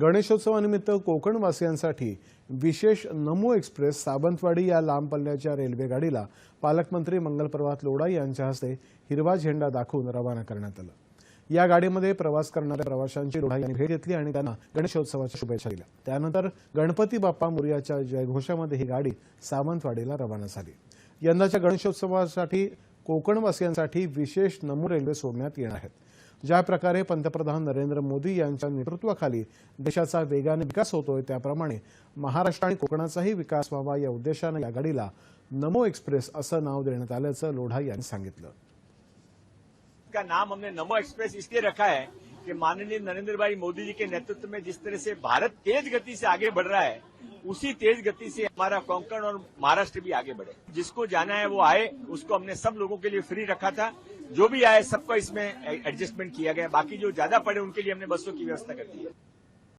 गणेशोत्सवानिमित्त कोकणवासियांसाठी विशेष नमो एक्सप्रेस सावंतवाडी या लांब पल्ल्याच्या रेल्वेगाडीला पालकमंत्री मंगलप्रभात लोढा यांच्या हस्ते हिरवा झेंडा दाखवून रवाना करण्यात आलं. या गाडीमध्ये प्रवास करणाऱ्या प्रवाशांची लोढा यांनी भेट घेतली आणि त्यांना गणेशोत्सवाच्या शुभेच्छा दिल्या. त्यानंतर गणपती बाप्पा मुरियाच्या जयघोषामध्ये ही गाडी सावंतवाडीला रवाना झाली. यंदाच्या गणेशोत्सवासाठी कोकणवासियांसाठी विशेष नमो रेल्वे सोडण्यात येणार आहेत. ज्या प्रकारे पंतप्रधान नरेंद्र मोदी यांच्या नेतृत्वाखाली देशाचा वेगाने विकास होतोय त्याप्रमाणे महाराष्ट्र आणि कोकणाचाही विकास व्हावा या उद्देशानं या गाडीला नमो एक्सप्रेस असं नाव देण्यात आल्याचं लोढा यांनी सांगितलं. का नाम हमने नमो एक्सप्रेस इसलिए रखा है कि माननीय नरेंद्र भाई मोदी जी के नेतृत्व में जिस तरह से भारत तेज गति से आगे बढ़ रहा है उसी तेज गति से हमारा कोंकण और महाराष्ट्र भी आगे बढ़े। जिसको जाना है वो आए उसको हमने सब लोगों के लिए फ्री रखा था। जो भी आए सबको इसमें एडजस्टमेंट किया गया बाकी जो ज्यादा पड़े उनके लिए हमने बसों की व्यवस्था कर दी है।